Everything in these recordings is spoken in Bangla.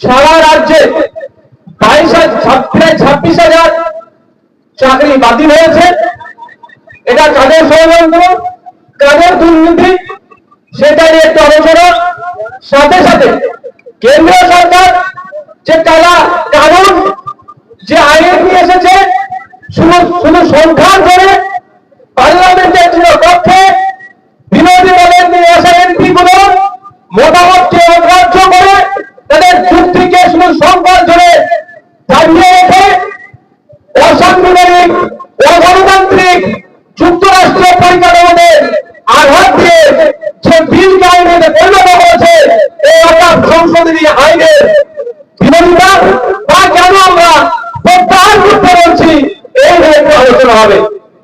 সারা রাজ্যে বাইশ প্রায় ছাব্বিশ হাজার চাকরি বাতিল হয়েছে। এটা কাদের ষড়যন্ত্র কাদের দুর্নীতি? সেটা নিয়ে একটু আলোচনা। সাথে সাথে কেন্দ্রীয় সরকার যে কালা কানুন, যে আইন নিয়ে এসেছে, শুধু শুধু সংখ্যার করে পার্লামেন্টের ছিল পক্ষে আলোচনা হবে।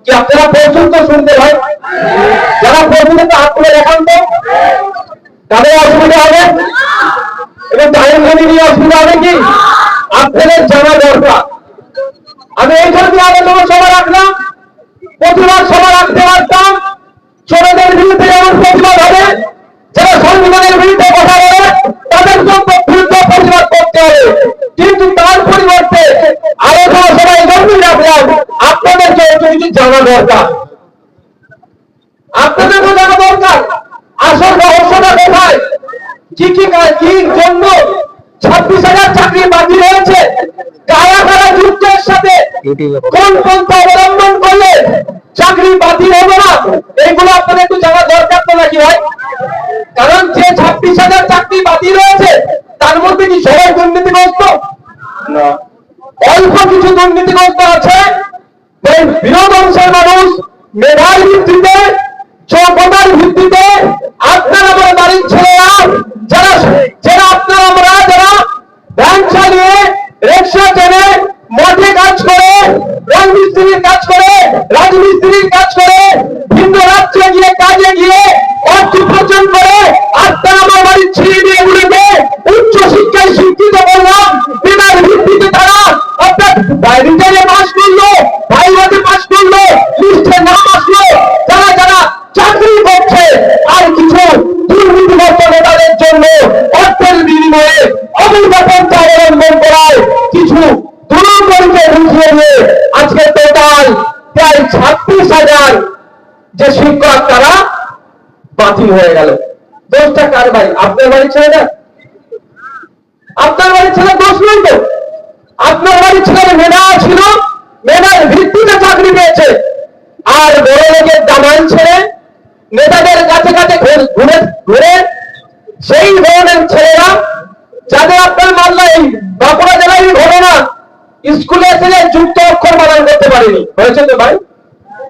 কি আপনারা পর্যন্ত শুনতে হয়? যারা পর্যন্ত হাত তুলে তাদের অসুবিধা হবে? এবং জাহের খানি নিয়ে অসুবিধা হবে কি? আপনাদের জানা দরকার। আমি এই জন্য আলোচনা সভা রাখলাম। প্রতিবাদ সভা রাখতে পারতাম চোরদের বিরুদ্ধে যেমন প্রতিবাদ হবে যারা সংবিধানের বিরুদ্ধে কথা বলে তাদের জন্য বিরুদ্ধে প্রতিবাদ করতে হবে কিন্তু তার পরিবর্তে আলোচনা সভা এই জন্যই রাখলাম আপনাদেরকে একটু কিছু জানা দরকার। আপনাদের বোঝানো দরকার। আসল রহস্যটা কোথায়? কি কি কি জন্য ছাব্বিশ হাজার চাকরি বাতিল হয়েছে? কারা কারা যুদ্ধের সাথে কোন পন্থা অবলম্বন করলে চাকরি বাতিল হবে না? এইগুলো আপনাদের একটু জানা দরকার তো নাকি ভাই কারণ যে ছাব্বিশ হাজার চাকরি বাতিল হয়েছে তার মধ্যে কি সবাই দুর্নীতিগ্রস্ত না অল্প কিছু দুর্নীতিগ্রস্ত আছে এই বিরোধ অংশের মানুষ মেধার ভিত্তিতে যোগ্যতার ভিত্তিতে আপনার আমার বাড়ির ছেলেরা যারা যারা আপনার আমরা যারা ভ্যান চালিয়ে রিক্সা টেনে মঠে কাজ করে রং মিস্ত্রির কাজ করে, রাজমিস্ত্রির কাজ করে, ভিন্ন রাজ্যে গিয়ে কাজে গিয়ে অর্থ উপার্জন করে আপনার আমার বাড়ির ছেলে মেয়েগুলোকে উচ্চ শিক্ষায় শিক্ষিত করলাম। বিনার ভিত্তিতে তারা অর্থাৎ রিটার্নে পাস করল ভাইভাতে পাস করল লিস্টে নাম আসলো, যারা যারা চাকরি করছে, আর কিছু দুর্নীতিগ্রস্ত নেতাদের জন্য অর্থের বিনিময়ে অবৈধপন্থা অবলম্বন করায় কিছু যে শিক্ষক তারা বাতিল হয়ে গেল। দোষটা কার ভাই? আপনার বাড়ির ছেলে না আপনার বাড়ির ছেলে দোষ নয় তো? আপনার বাড়ির ছেলের মেধা ছিল, মেধার ভিত্তিতে চাকরি পেয়েছে। আর বড় লোকের দামান ছেলে নেতাদের কাছে কাছে ঘুরে- ঘুরে সেই ধরনের ছেলেরা, যাদের আপনার মামলা এই বাঁকুড়া জেলায় ঘটনা, স্কুলে এসে যুক্ত অক্ষর বানান করতে পারেনি। হয়েছে তো ভাই?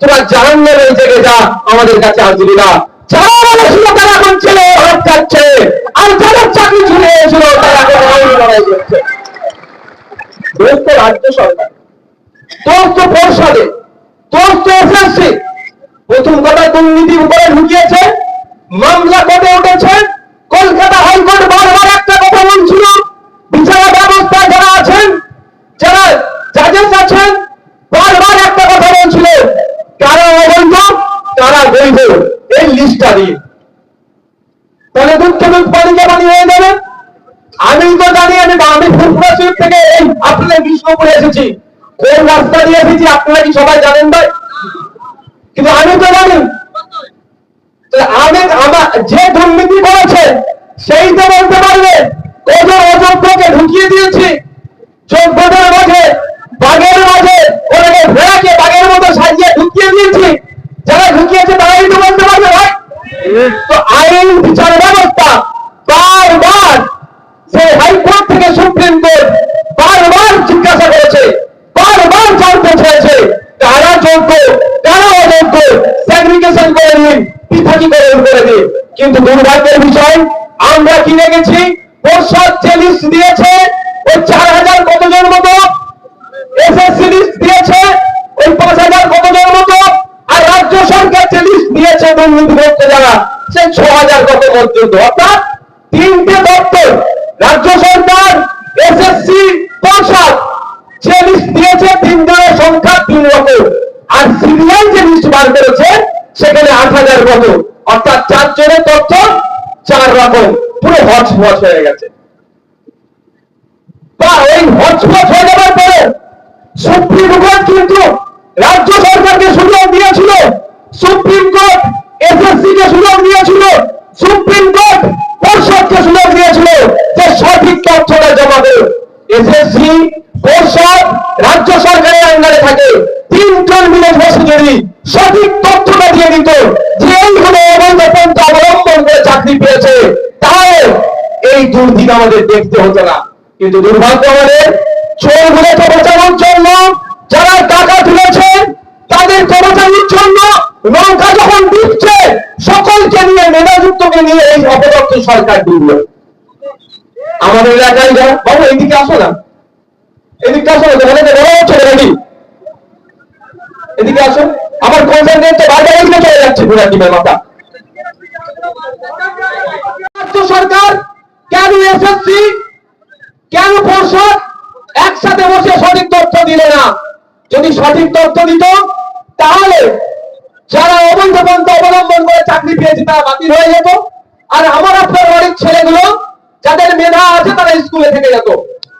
তোরা জাহান্নামে জেগে যা, আমাদের কাছে হাজির না। যারা বলেছিল তারা এখন ছেলে হাত আর চাকরি তারা এখন তো সরকার তো তো এসএসসি বিষ্ণুপুরে এসেছি। কোন রাস্তা দিয়ে এসেছি আপনারা কি সবাই জানেন ভাই? কিন্তু আমি তো জানি। আমি আমার যে দুর্নীতি করেছে সেই তো বলতে পারবে। ওজন অযোগ্যকে ঢুকিয়ে দিয়েছি। যোগ্যতার মাঝে বাঘের মাঝে ওনাকে ভেড়াকে বাঘের মতো সাজিয়ে ঢুকিয়ে দিয়েছি। যারা ঢুকিয়েছে তারাই তো বলতে পারবে ভাই। তো আইন বিচার ব্যবস্থা বিষয় আমরা কিনে গেছি। পর্ষদ যে লিস্ট দিয়েছে, ওই চার হাজার কতজন মতো? দিয়েছে, ওই পাঁচ হাজার কতজন মতো? আর রাজ্য সরকার যে দিয়েছে দুর্নীতি করতে যারা, সে ছ হাজার কত পর্যন্ত? অর্থাৎ তিনটে দপ্তর, রাজ্য সরকার এসএসসি পর্ষদ, যে লিস্ট দিয়েছে তিনজনের সংখ্যা তিন রকম। আর সিবিআই যে লিস্ট বার করেছে, সেখানে আট হাজার কত? অর্থাৎ চারজনের তথ্য চার পুরো পুরো হটস্পট হয়ে গেছে। বা ওই হটস্পট হয়ে যাওয়ার পরে সুপ্রিম কোর্ট কিন্তু রাজ্য দুর্দিন আমাদের দেখতে হতো না। কিন্তু দুর্ভাগ্য আমাদের চোরগুলোকে বাঁচানোর জন্য, যারা টাকা তুলেছে, তাদের বাঁচানোর জন্য নৌকা যখন ডুবছে, সকলকে নিয়ে মেধাযুক্তকে নিয়ে এই অপদত্ত সরকার ডুবলো। আমাদের এলাকায় যা বাবু, এইদিকে আসো না। এদিকে আসো না তোমাদের বড় হচ্ছে রেডি এদিকে আসো। আমার কনসেন্ট্রেট তো বাইরে এদিকে চলে যাচ্ছে পুরা টিমের মাথা। সরকার এসএসসি কেন পর্ষদ একসাথে বসে সঠিক তথ্য দিলে না। যদি সঠিক তথ্য দিত, তাহলে যারা অবৈধ অবলম্বন করে চাকরি পেয়েছে, তারা বাতিল হয়ে যেত। আর আমার আপনার বাড়ির ছেলেগুলো, যাদের মেধা আছে, তারা স্কুলে থেকে যেত।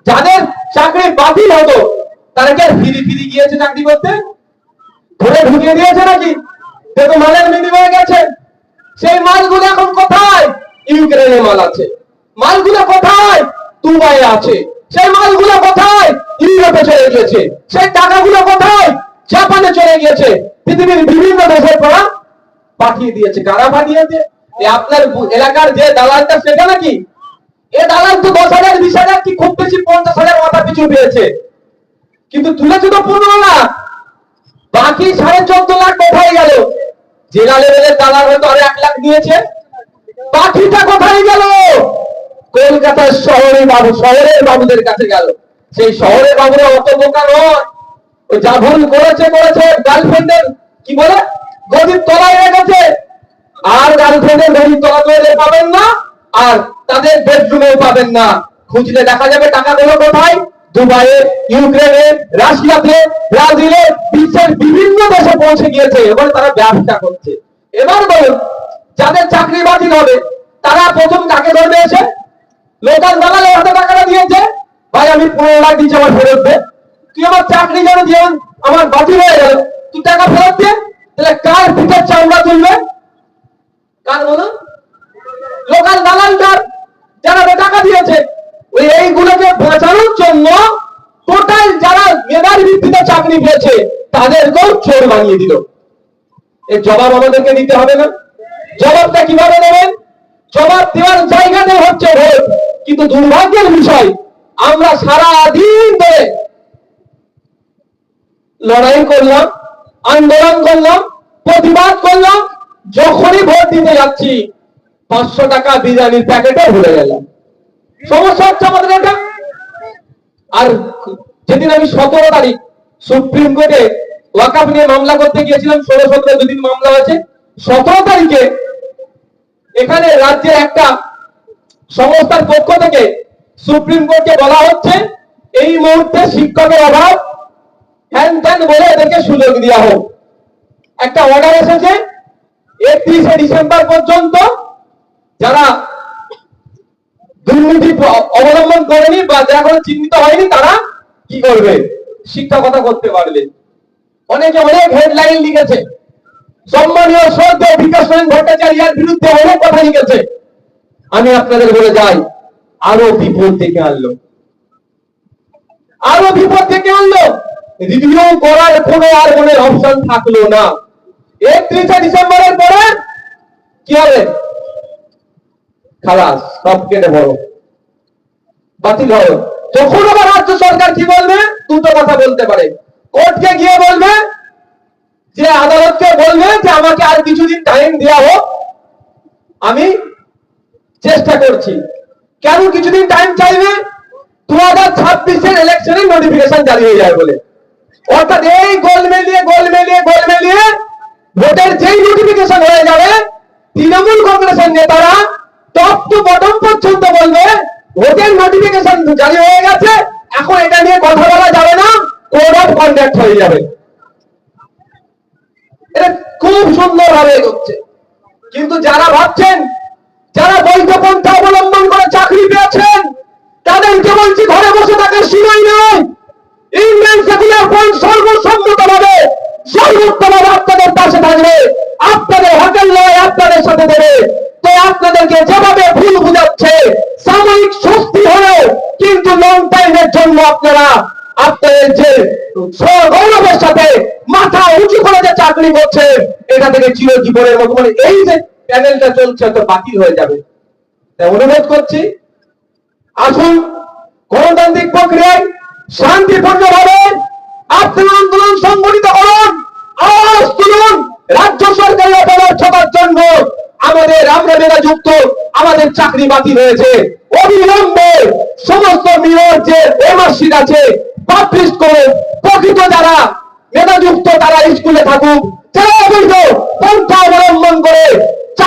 যাদের চাকরি বাতিল হতো, তারা কি ফিরি ফিরি গিয়েছে চাকরি করতে? ধরে ঢুকিয়ে দিয়েছে নাকি? দেখো মালের বিনিময়ে গেছে। সেই মালগুলো এখন কোথায়? ইউক্রেনে মাল আছে। মালগুলো কোথায়? দুবাইয়ে আছে। সেই মালগুলো কোথায়? ইউরোপে চলে গিয়েছে। সেই টাকাগুলো কোথায়? জাপানে চলে গিয়েছে। পৃথিবীর বিভিন্ন দেশের পড়া পাঠিয়ে দিয়েছে। কারা পাঠিয়েছে? আপনার এলাকার যে দালালটা, সেটা নাকি? এ দালাল তো দশ হাজার, বিশ হাজার কি খুব বেশি পঞ্চাশ হাজার মাথা পিছু পেয়েছে। কিন্তু তুলেছে তো পনেরো লাখ। বাকি সাড়ে চোদ্দ লাখ কোথায় গেল? জেলা লেভেলের দালাল হয়তো আরও এক লাখ দিয়েছে। বাকিটা কোথায় গেল? কলকাতার শহরে বাবু, শহরের বাবুদের কাছে গেল। সেই শহরের বাবুরা অত বোকা নয়। ওই যা ভুল করেছে করেছে গার্লফ্রেন্ডের কি বলে? গদির তলায় রেখেছে। আর গার্লফ্রেন্ডের গদির তলা তলায় পাবেন না, আর তাদের বেডরুমেও পাবেন না। খুঁজলে দেখা যাবে টাকাগুলো কোথায়? দুবাইয়ে, ইউক্রেনে, রাশিয়াতে, ব্রাজিলে, বিশ্বের বিভিন্ন দেশে পৌঁছে গিয়েছে। এবার তারা ব্যবসা করছে। এবার বলুন, যাদের চাকরি বাতিল হবে, তারা প্রথম কাকে ধরবে এসে? লোকাল দালালে হাতে টাকাটা দিয়েছে। ভাই, আমি পনেরো লাখ আমার ফেরত দে। তুই আমার চাকরি জীবন আমার হয়ে গেল। তুই টাকা ফেরত দে, তাহলে কার পিঠের চামড়া তুলবে? কার বলুন লোকাল দালালদার যারা টাকা দিয়েছে, ওই এইগুলোকে বাঁচানোর জন্য টোটাল যারা মেধার ভিত্তিতে চাকরি পেয়েছে, তাদেরকেও চোর বানিয়ে দিল। এর জবাব আমাদেরকে দিতে হবে না। জবাবটা কীভাবে দেবেন জবাব দেওয়ার জায়গাতে হচ্ছে কিন্তু দুর্ভাগ্যের বিষয়, আমরা সারা দিন ধরে লড়াই করলাম, আন্দোলন করলাম, প্রতিবাদ করলাম, যখনই ভোট দিতে যাচ্ছি, পাঁচশো টাকা বিরিয়ানির প্যাকেটে ভুলে গেলাম। সমস্যা হচ্ছে আমাদের এটা। আর যেদিন আমি সতেরো তারিখ সুপ্রিম কোর্টে ওয়াকাফ নিয়ে মামলা করতে গিয়েছিলাম, ষোলো সতেরো দুদিন মামলা হয়েছে, সতেরো তারিখে এখানে রাজ্যের একটা সংস্থার পক্ষ থেকে সুপ্রিম কোর্টকে বলা হচ্ছে, এই মুহূর্তে শিক্ষকের অভাব। হ্যান ত্যান বলে এদেরকে সুযোগ দেওয়া হোক। একটা অর্ডার এসেছে একত্রিশে ডিসেম্বর পর্যন্ত। যারা দুর্নীতি অবলম্বন করেনি বা যারা কোনো চিহ্নিত হয়নি, তারা কি করবে? শিক্ষকতা করতে পারবে। অনেকে অনেক হেডলাইন লিখেছে। সম্মানীয় সদ্য বিকাশ ভট্টাচার্যের বিরুদ্ধে অনেক কথা লিখেছে। আমি আপনাদের বলে যাই, আরও বিপদ থেকে আনলো। আরও বিপদ ডেকে আনলো। রিভিউ করার কোনো আর কোনো অপশন থাকল না। একত্রিশে ডিসেম্বরের পরে কি হবে? খালাস, সব কেটে বড় বাতিল হবে তখন আবার রাজ্য সরকার কি বলবে? দুটো কথা বলতে পারে। কোর্টকে গিয়ে বলবে যে আদালতকে বলবে যে আমাকে আর কিছুদিন টাইম দেওয়া হোক। আমি চেষ্টা করছি। কেন কিছুদিন টাইম চাইবে? দু হাজার ছাব্বিশের ইলেকশনের নোটিফিকেশন জারি হয়ে যায় বলে। অর্থাৎ এই গোল মেলিয়ে গোল মেলিয়ে গোল মেলিয়ে ভোটের যেই নোটিফিকেশন হয়ে যাবে, তৃণমূল কংগ্রেসের নেতারা টপ টু বটম পর্যন্ত বলবে, ভোটের নোটিফিকেশন জারি হয়ে গেছে, এখন এটা নিয়ে কথা বলা যাবে না কোড অফ কন্ডাক্ট হয়ে যাবে। এটা খুব সুন্দর ভাবে এগোচ্ছে। কিন্তু যারা ভাবছেন যারা বৈধ পন্থা অবলম্বন করে চাকরি পেয়েছেন, তাদেরকে বলছি ঘরে বসে থাকার সময় নেই। সেকুলার ফ্রন্ট সর্বসম্মত ভাবে সর্বোত্তমভাবে আপনাদের পাশে থাকবে। আপনাদের হোটেল নয়, আপনাদের সাথে দেবে। তো আপনাদেরকে যেভাবে ভুল বুঝাচ্ছে, সাময়িক স্বস্তি হলেও কিন্তু লং টাইমের জন্য আপনারা আপনাদের যে গৌরবের সাথে মাথা উঁচু করে যে চাকরি করছে, এটা থেকে চিরজীবনের মতো মানে এই যে প্যানেলটা চলছে, তো বাতিল হয়ে যাবে। তাই অনুরোধ করছি, আসুন, গণতান্ত্রিক প্রক্রিয়ায় শান্তিপূর্ণ ভাবে আপনার আন্দোলন সংগঠিত করুন, আওয়াজ তুলুন, রাজ্য সরকারি অপদার্থতার জন্য আমাদের আমরা মেয়েরা যুক্ত, আমাদের চাকরি বাতিল হয়েছে। অবিলম্বে সমস্ত মেয়র যে এমআরসিট আছে পাবলিশ করে প্রকৃত যারা মেধাযুক্ত তারা স্কুলে থাকুক, যারা অবৈধ, পন্থা অবলম্বন করে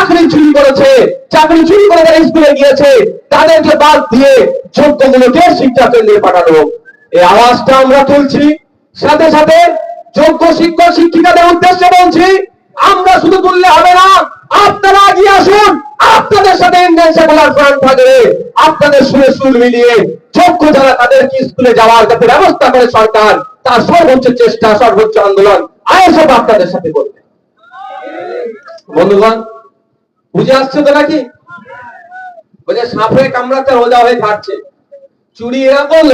চাকরি চুরি করেছে, চাকরি চুরি করে যারা স্কুলে গিয়েছে, তাদেরকে বাদ দিয়ে যোগ্যগুলোকে শিক্ষা কেন্দ্রে পাঠানো এই আওয়াজটা আমরা তুলছি। সাথে সাথে যোগ্য শিক্ষক শিক্ষিকাদের উদ্দেশ্যে বলছি, আমরা শুধু তুললে হবে না, আপনারা এগিয়ে আসুন, আপনাদের সাথে ইন্ডিয়ান সেকুলার ফ্রন্ট থাকবে। আপনাদের সুরে সুর মিলিয়ে যোগ্য যারা তাদেরকে স্কুলে যাওয়ার যাতে ব্যবস্থা করে সরকার, তার সর্বোচ্চ চেষ্টা, সর্বোচ্চ আন্দোলন, আইএসএফ আপনাদের সাথে করবে। বন্ধুগণ বুঝে আসছে তো নাকি বলছে সাপে কামড়াতে রোজা হয়ে খাচ্ছে চুরি এরা করল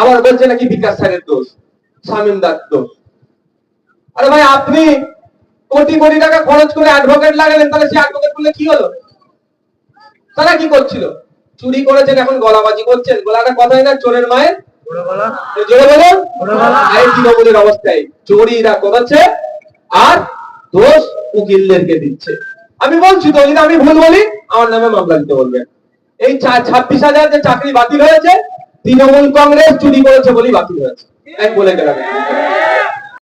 আবার বলছে নাকি বিকাশ স্যারের দোষ শামীম দার দোষ। আরে ভাই আপনি কোটি কোটি টাকা খরচ করে অ্যাডভোকেট লাগালেন তাহলে সে অ্যাডভোকেট করলে কি হলো? তারা কি করছিল? চুরি করেছেন এখন গলাবাজি করছেন। গলাটা কথাই না চোরের মায়ের? জোরে বলুন। তৃণমূলের অবস্থায় চোরিরা করেছে আর দোষ উকিলদেরকে দিচ্ছে। আমি বলছি তো, যদি আমি ভুল বলি, আমার নামে মামলা দিতে বলবে। এই ছাব্বিশ হাজার যে চাকরি বাতিল হয়েছে, তৃণমূল কংগ্রেস চুরি করেছে বলেই বাতিল হয়েছে। এক বলে গেলাম।